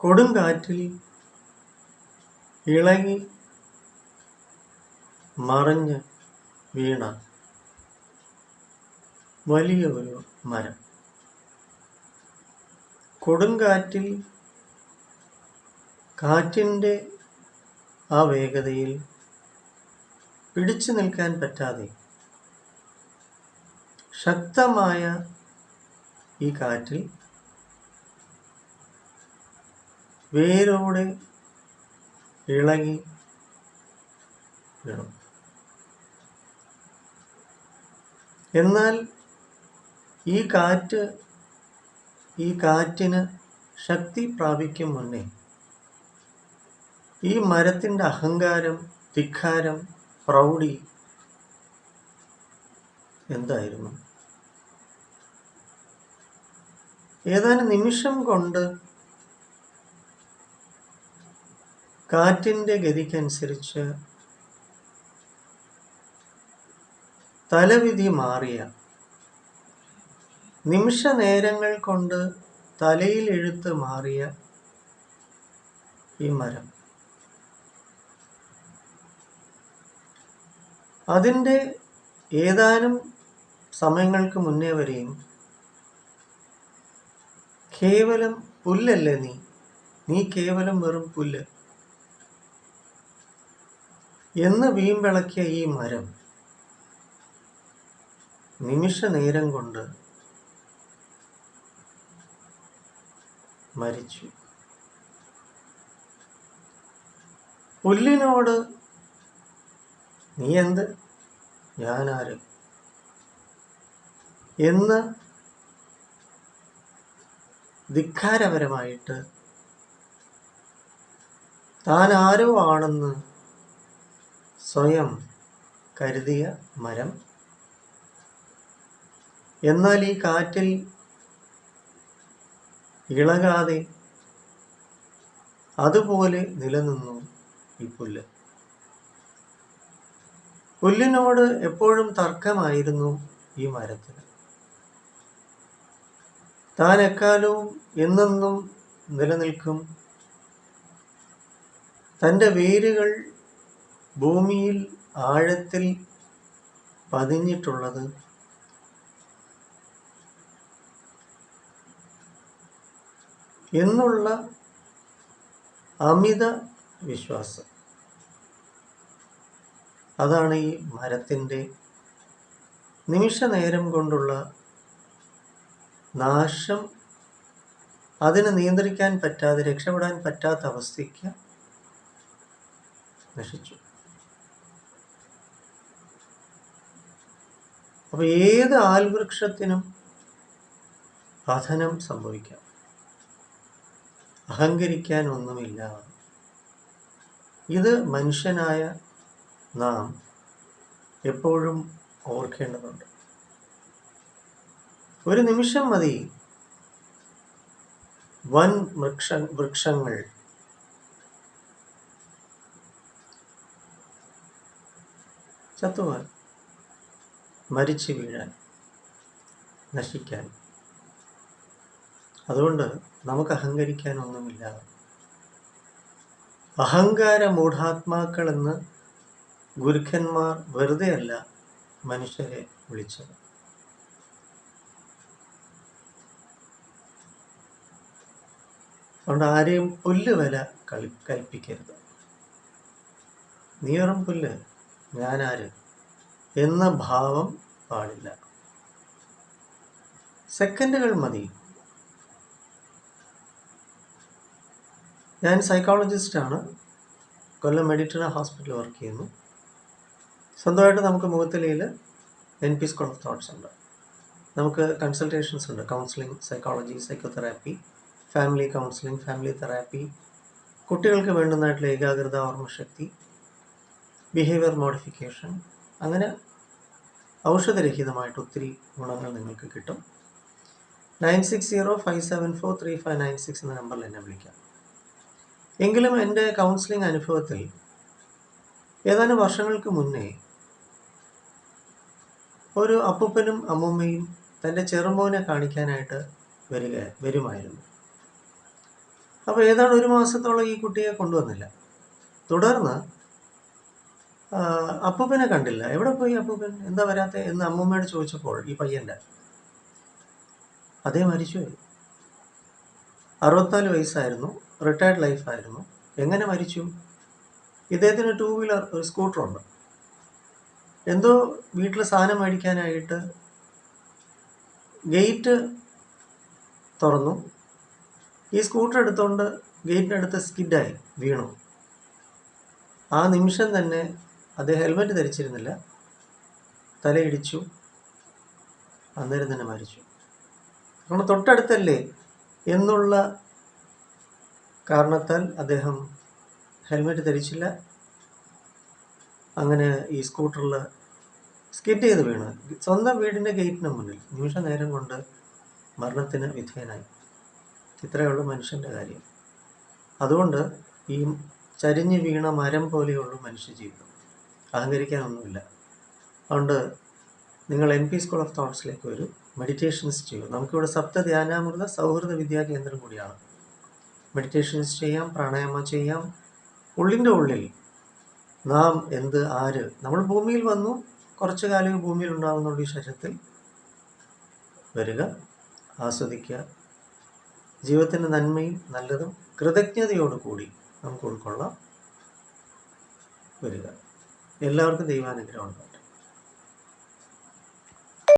കൊടുങ്കാറ്റിൽ ഇളകി മറിഞ്ഞ് വീണ വലിയ ഒരു മരം. കൊടുങ്കാറ്റിൽ കാറ്റിന്റെ ആ വേഗതയിൽ പിടിച്ചു നിൽക്കാൻ പറ്റാതെ ശക്തമായ ഈ കാറ്റിൽ വേരോടെ ഇളകി വേണം. എന്നാൽ ഈ കാറ്റ് ഈ കാറ്റിന് ശക്തി പ്രാപിക്കും മുന്നേ ഈ മരത്തിന്റെ അഹങ്കാരം ധിക്കാരം പ്രൗഢി എന്തായിരുന്നു? ഏതാനും നിമിഷം കൊണ്ട് കാറ്റിന്റെ ഗതിക്കനുസരിച്ച് തലവിധി മാറിയ നിമിഷ നേരങ്ങൾ കൊണ്ട് തലയിൽ എഴുത്ത് മാറിയ ഈ മരം. അതിന്റെ ഏതാനും സമയങ്ങൾക്ക് മുന്നേ വരെയും കേവലം പുല്ലല്ലേ നീ? നീ കേവലം വെറും പുല്ല്. എന്ന് വീമ്പിളക്കിയ ഈ മരം നിമിഷ നേരം കൊണ്ട് മരിച്ചു. പുല്ലിനോട് നീ എന്ത്? ഞാനാര് എന്ന് ധിക്കാരപരമായിട്ട് താൻ ആരോ ആണെന്ന് സ്വയം കരുതിയ മരം. എന്നാൽ ഈ കാറ്റിൽ ഇളകാതെ അതുപോലെ നിലനിന്നു ഈ പുല്ല്. പുല്ലിനോട് എപ്പോഴും തർക്കമായിരുന്നു ഈ മരത്തിന്. താൻ എക്കാലവും എന്നെന്നും നിലനിൽക്കും. തന്റെ വേരുകൾ ഭൂമിയിൽ ആഴത്തിൽ പതിഞ്ഞിട്ടുള്ളത് എന്നുള്ള അമിത വിശ്വാസം. അതാണ് ഈ മരത്തിന്റെ നിമിഷ നേരം കൊണ്ടുള്ള നാശം. അതിനെ നിയന്ത്രിക്കാൻ പറ്റാതെ രക്ഷപ്പെടാൻ പറ്റാത്ത അവസ്ഥയ്ക്ക് നശിച്ചു. അപ്പൊ ഏത് ആൽവൃക്ഷത്തിനും പതനം സംഭവിക്കാം. അഹങ്കരിക്കാൻ ഒന്നുമില്ല ഇത് മനുഷ്യനായ നാം എപ്പോഴും ഓർക്കേണ്ടതുണ്ട്. ഒരു നിമിഷം മതി. വൻ വൃക്ഷ വൃക്ഷങ്ങൾ. ചത്തുവാൻ മരിച്ചു വീഴാൻ നശിക്കാൻ. അതുകൊണ്ട് നമുക്ക് അഹങ്കരിക്കാനൊന്നുമില്ല. അഹങ്കാര മൂഢാത്മാക്കൾ എന്ന് ഗുരുക്കന്മാർ വെറുതെ അല്ല മനുഷ്യരെ വിളിച്ചത്. അതുകൊണ്ട് ആരെയും പുല്ല് വില കളി കൽപ്പിക്കരുത്. നീ വെറും പുല്ല് ഞാനാര്? എന്ന ഭാവം പാടില്ല. സെക്കൻഡുകൾ മതി. ഞാൻ സൈക്കോളജിസ്റ്റാണ്. കൊല്ലം മെഡിറ്ററ ഹോസ്പിറ്റലിൽ വർക്ക് ചെയ്യുന്നു. സ്വന്തമായിട്ട് നമുക്ക് മുഖത്തലയിൽ N P school of thoughts ഉണ്ട്. നമുക്ക് കൺസൾട്ടേഷൻസ് ഉണ്ട്. Counselling psychology psychotherapy family counselling family therapy കുട്ടികൾക്ക് വേണ്ടുന്നതായിട്ടുള്ള ഏകാഗ്രത ഓർമ്മശക്തി ബിഹേവിയർ മോഡിഫിക്കേഷൻ അങ്ങനെ ഔഷധരഹിതമായിട്ട് ഒത്തിരി ഗുണങ്ങൾ നിങ്ങൾക്ക് കിട്ടും. Nine six zero five seven four three five nine six എന്ന നമ്പറിൽ എന്നെ വിളിക്കാം. എങ്കിലും എന്റെ കൗൺസിലിംഗ് അനുഭവത്തിൽ ഏതാനും വർഷങ്ങൾക്ക് മുന്നേ ഒരു അപ്പൂപ്പനും അമ്മൂമ്മയും തന്റെ ചെറുമോനെ കാണിക്കാനായിട്ട് വരിക വരുമായിരുന്നു. അപ്പോൾ ഏതാണ്ട് ഒരു മാസത്തോളം ഈ കുട്ടിയെ കൊണ്ടുവന്നില്ല. തുടർന്ന് അപ്പൂപ്പനെ കണ്ടില്ല. എവിടെ പോയി അപ്പൂപ്പൻ? എന്താ വരാത്തെ? എന്ന് അമ്മൂമ്മയോട് ചോദിച്ചപ്പോൾ ഈ പയ്യന്റെ അതേ മരിച്ചുപോയി. അറുപത്തിനാല് വയസ്സായിരുന്നു. റിട്ടയർഡ് ലൈഫായിരുന്നു എങ്ങനെ മരിച്ചു? ഇദ്ദേഹത്തിന് ടൂ വീലർ ഒരു സ്കൂട്ടറുണ്ട് എന്തോ വീട്ടിൽ സാധനം മേടിക്കാനായിട്ട് ഗേറ്റ് തുറന്നു. ഈ സ്കൂട്ടർ എടുത്തുകൊണ്ട് ഗേറ്റിനടുത്ത് സ്കിഡായി വീണു. ആ നിമിഷം തന്നെ അദ്ദേഹം ഹെൽമെറ്റ് ധരിച്ചിരുന്നില്ല. തലയിടിച്ചു. അന്നേരം തന്നെ മരിച്ചു. കാരണം തൊട്ടടുത്തല്ലേ എന്നുള്ള കാരണത്താൽ അദ്ദേഹം ഹെൽമെറ്റ് ധരിച്ചില്ല. അങ്ങനെ ഈ സ്കൂട്ടറിൽ സ്കിറ്റ് ചെയ്ത് വീണ്. സ്വന്തം വീടിന്റെ ഗേറ്റിന് മുന്നിൽ. നിമിഷ നേരം കൊണ്ട് മരണത്തിന് വിധേയനായി. ഇത്രയേ ഉള്ളൂ മനുഷ്യന്റെ കാര്യം. അതുകൊണ്ട് ഈ ചരിഞ്ഞ് വീണ മരം പോലെയുള്ളൂ മനുഷ്യ ജീവിതം. അഹങ്കരിക്കാനൊന്നുമില്ല. അതുകൊണ്ട് നിങ്ങൾ എൻ പി സ്കൂൾ ഓഫ് തോട്ട്സിലേക്ക് വരും. മെഡിറ്റേഷൻസ് ചെയ്യും നമുക്കിവിടെ സപ്ത ധ്യാനാമൃത സൗഹൃദ വിദ്യാ കേന്ദ്രം കൂടിയാണ്. മെഡിറ്റേഷൻസ് ചെയ്യാം പ്രാണായാമം ചെയ്യാം. ഉള്ളിന്റെ ഉള്ളിൽ നാം എന്ത് ആര് നമ്മൾ ഭൂമിയിൽ വന്നു. കുറച്ചു കാലം ഭൂമിയിൽ ഉണ്ടാകുന്നുള്ള ഈ ശരീരത്തിൽ. വരിക ആസ്വദിക്കുക. ജീവിതത്തിന്റെ നന്മയും നല്ലതും കൃതജ്ഞതയോടുകൂടി നമുക്ക് ഉൾക്കൊള്ളാം. വരിക. എല്ലാവർക്കും ദൈവാനുഗ്രഹം ഉണ്ടാകട്ടെ